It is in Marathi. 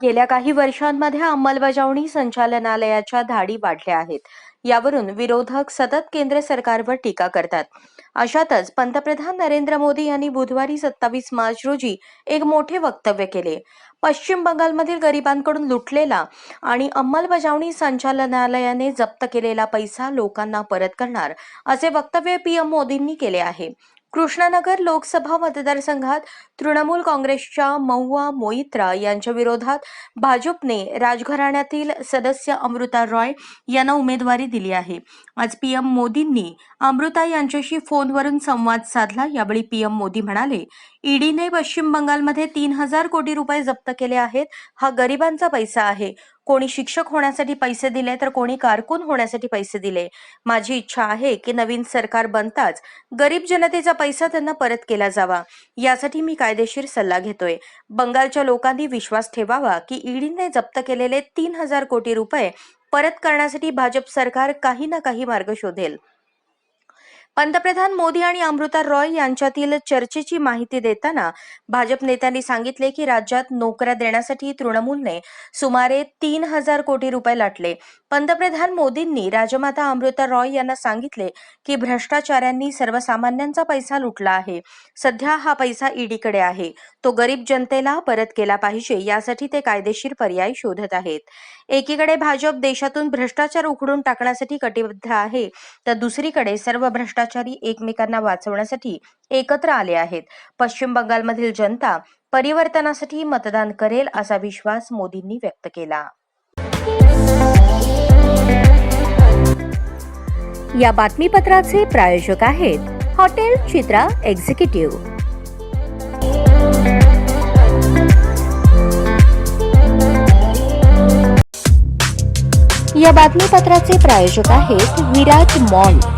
गेल्या काही वर्षांमध्ये अंमलबजावणी संचालनालयाच्या धाडी वाढल्या आहेत. यावरून विरोधक सतत केंद्र सरकारवर टीका करतात. अशातच पंतप्रधान नरेंद्र मोदी यांनी बुधवारी सत्तावीस मार्च रोजी एक मोठे वक्तव्य केले. पश्चिम बंगालमधील गरिबांकडून लुटलेला आणि अंमलबजावणी संचालनालयाने जप्त केलेला पैसा लोकांना परत करणार असे वक्तव्य पीएम मोदींनी केले आहे. कृष्णानगर लोकसभा मतदारसंघात तृणमूल काँग्रेसच्या महुआ मोइत्रा यांच्या विरोधात भाजपने राजघराण्यातील सदस्य अमृता रॉय यांना उमेदवारी दिली आहे. आज पीएम मोदींनी अमृता यांच्याशी फोनवरून संवाद साधला. यावेळी पीएम मोदी म्हणाले ईडीने पश्चिम बंगालमध्ये तीन हजार कोटी रुपये जप्त केले आहेत. हा गरिबांचा पैसा आहे. कोणी शिक्षक होण्यासाठी पैसे दिले तर कोणी कारकून होण्यासाठी पैसे दिले. माझी इच्छा आहे की नवीन सरकार बनताच गरीब जनतेचा पैसा त्यांना परत केला जावा. यासाठी मी कायदेशीर सल्ला घेतोय. बंगालच्या लोकांनी विश्वास ठेवावा की ईडीने जप्त केलेले तीन हजार कोटी रुपये परत करण्यासाठी भाजप सरकार काही ना काही मार्ग शोधेल. पंतप्रधान मोदी आणि अमृता रॉय यांच्यातील चर्चेची माहिती देताना भाजप नेत्यांनी सांगितले की राज्यात नोकऱ्या देण्यासाठी तृणमूलने सुमारे तीन हजार कोटी रुपये लाटले. पंतप्रधान मोदींनी राजमाता अमृता रॉय यांना सांगितले की भ्रष्टाचाऱ्यांनी सर्वसामान्यांचा पैसा लुटला आहे. सध्या हा पैसा ईडीकडे आहे. तो गरीब जनतेला परत केला पाहिजे यासाठी ते कायदेशीर पर्याय शोधत आहेत. एकीकडे भाजप देशातून भ्रष्टाचार उखडून टाकण्यासाठी कटिबद्ध आहे तर दुसरीकडे सर्व भ्रष्टाचार एकमेकांना वाचवण्यासाठी एकत्र आले आहेत. पश्चिम बंगालमधील जनता परिवर्तनासाठी मतदान करेल असा विश्वास मोदींनी व्यक्त केला. या बातमीपत्राचे प्रायोजक आहेत हॉटेल चित्रा एक्झिक्युटिव्ह. या बातमीपत्राचे प्रायोजक आहेत विराज मॉल.